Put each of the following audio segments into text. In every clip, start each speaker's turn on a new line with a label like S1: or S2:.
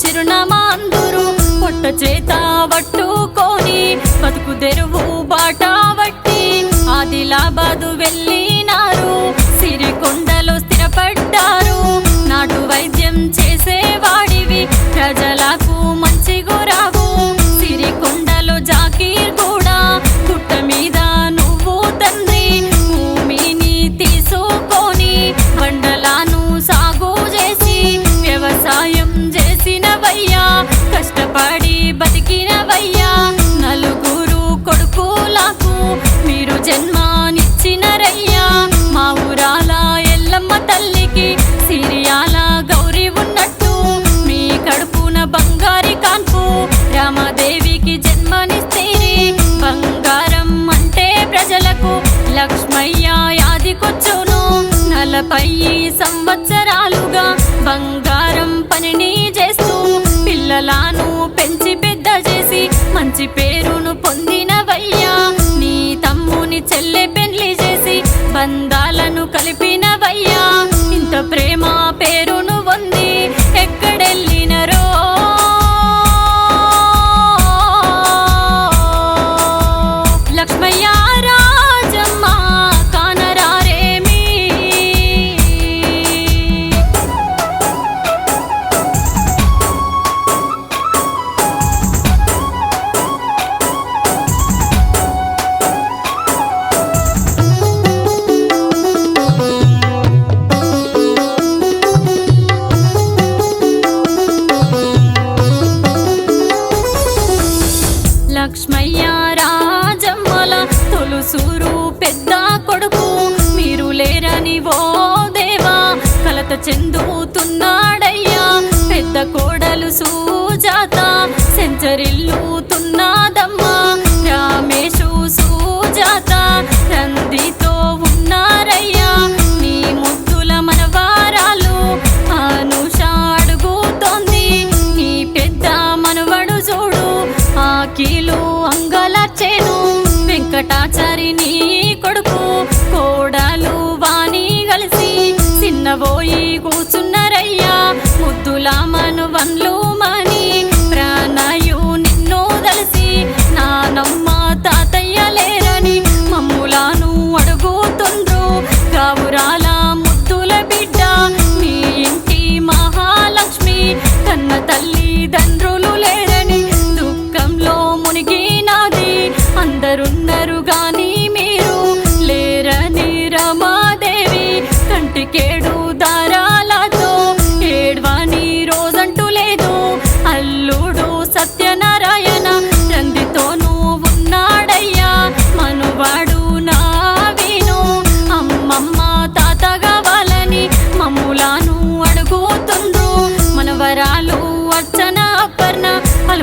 S1: చిరునామాందురు చిరునామా పొట్ట చేత పట్టుకొని బతుకు తెరువు బాట వట్టి ఆదిలాబాదు వెళ్ళి నలభై సంవత్సరాలుగా బంగారం పనిని చేస్తూ పిల్లలను పెంచి పెద్ద చేసి మంచి పేరును పొందినవయ్యా. నీ తమ్ముని చెల్లె పెళ్ళి చేసి బంధాలను కలిపినవయ్యా. ఇంత ప్రేమ పేరును సెంచరిల్లుతున్నదమ్మా రామేశు సూజాత నందితో ఉన్నారయ్యా. నీ ముద్దుల మనవారాలు అనుష అడుగుతోంది నీ పెద్ద మనవడు చూడు ఆ కీలు అంగలచ్చేను. వెంకటాచారి నీ కొడుకు కోడలు వాణి కలిసి చిన్నబోయి కూర్చున్నారయ్యా. ముద్దుల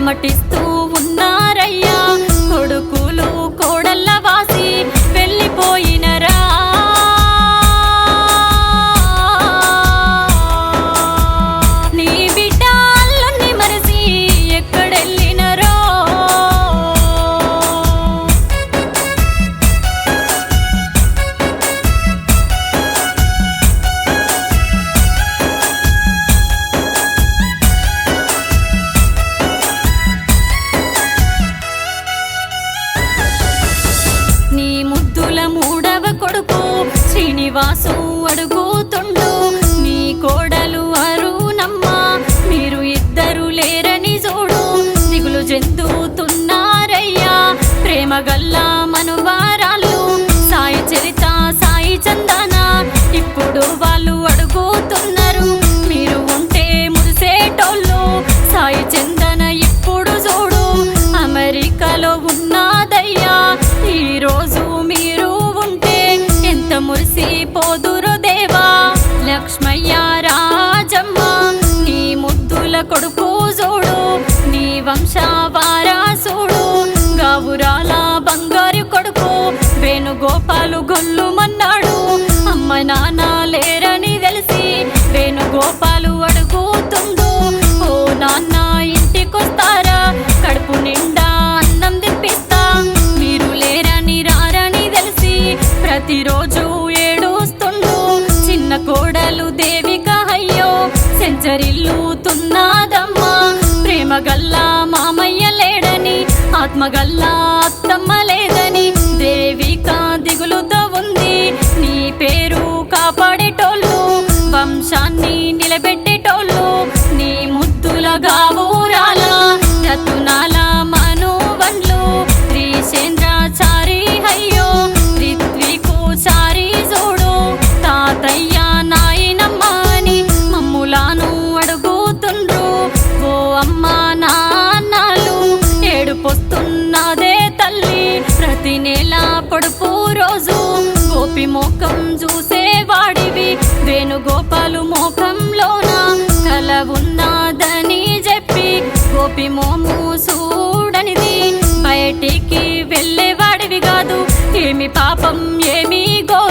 S1: అలమటిస్తూ దిగులు చెందుతున్నారయ్యా. ప్రేమ గల్లా మనువారాలు సాయి చరిత సాయి చందన. ఇప్పుడు వాళ్ళు అడుగుతున్నారు మీరు ఉంటే మురిసేటోళ్ళు. సాయి చందన ఇప్పుడు చూడు అమెరికాలో ఉన్నదయ్యా. ఈరోజు మీరు ఉంటే ఎంత మురిసిపోదురు దేవా. లక్ష్మయ్య రాజమ్మ నీ ముద్దుల కొడుకు నీ గావురాల బంగారు కొడుకు వేణుగోపాలు గొల్లుమన్నాడు అమ్మ నాన్న లేరని తెలిసి వేణుగోపాలు అడుగుతుండు ఓ నాన్న ఇంటికొస్తారా? కడుపు నిండా అన్నం తెప్పిస్తా. మీరు లేరని రారని తెలిసి ప్రతిరోజు ఏడుస్తుండు. కోడలు దేవిక అయ్యో సెంచరిల్లు గల్లా మామయ్య లేడని ఆత్మగల్లా అత్తమ్మ లేదని దేవిక దిగులుతో ఉంది. నీ పేరు కాపాడేటోళ్ళు వంశాన్ని నిలబెట్టేటోళ్ళు నీ ముద్దులగా గోపి మోకం చూసేవాడివి వేణుగోపాలు మోకంలోన? కల ఉన్నదని చెప్పి గోపి మోము చూడనిది బయటికి వెళ్ళేవాడివి కాదు. ఏమి పాపం ఏమి గో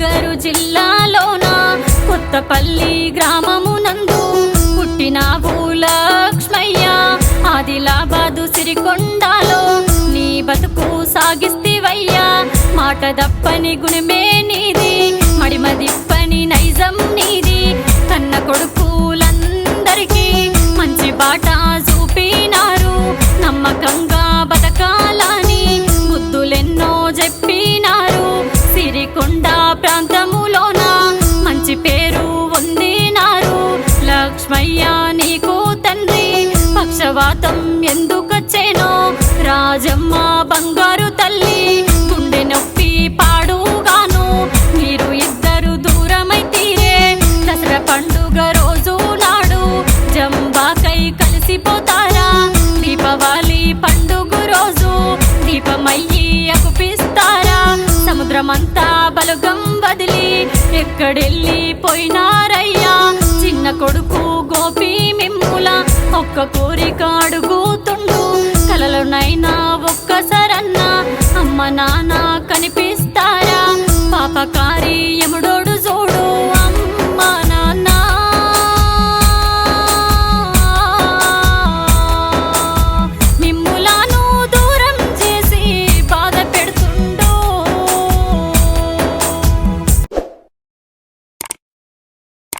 S1: నగరు జిల్లాలోన? కొత్తపల్లి గ్రామమునందు పుట్టిన భూలక్ష్మయ్య ఆదిలాబాదు సిరికొండలో నీ బతుకు సాగిస్తివయ్యా. మాట దప్పని గుణమే నీది మడిమదిప్పని నైజం నీది. కన్న ప్రవాతం ఎందుకొచ్చేనో? రాజమ్మ బంగారు తల్లి గుండె నొప్పి పాడుగాను. మీరు ఇద్దరు దూరమై తీరే దసరా పండుగ రోజు నాడు. జంబాకై కలిసిపోతారా? దీపావళి పండుగ రోజు దీపమయ్యి అగుపిస్తారా? సముద్రమంతా బలుగం వదిలి ఎక్కడెళ్ళి పోయినారయ్యా చిన్న కొడుకు గోపి మిమ్మ ఒక్క కోరిక అడుగుతుండు. కలలోనైనా ఒక్కసారన్నా అమ్మ నాన్న కనిపిస్తు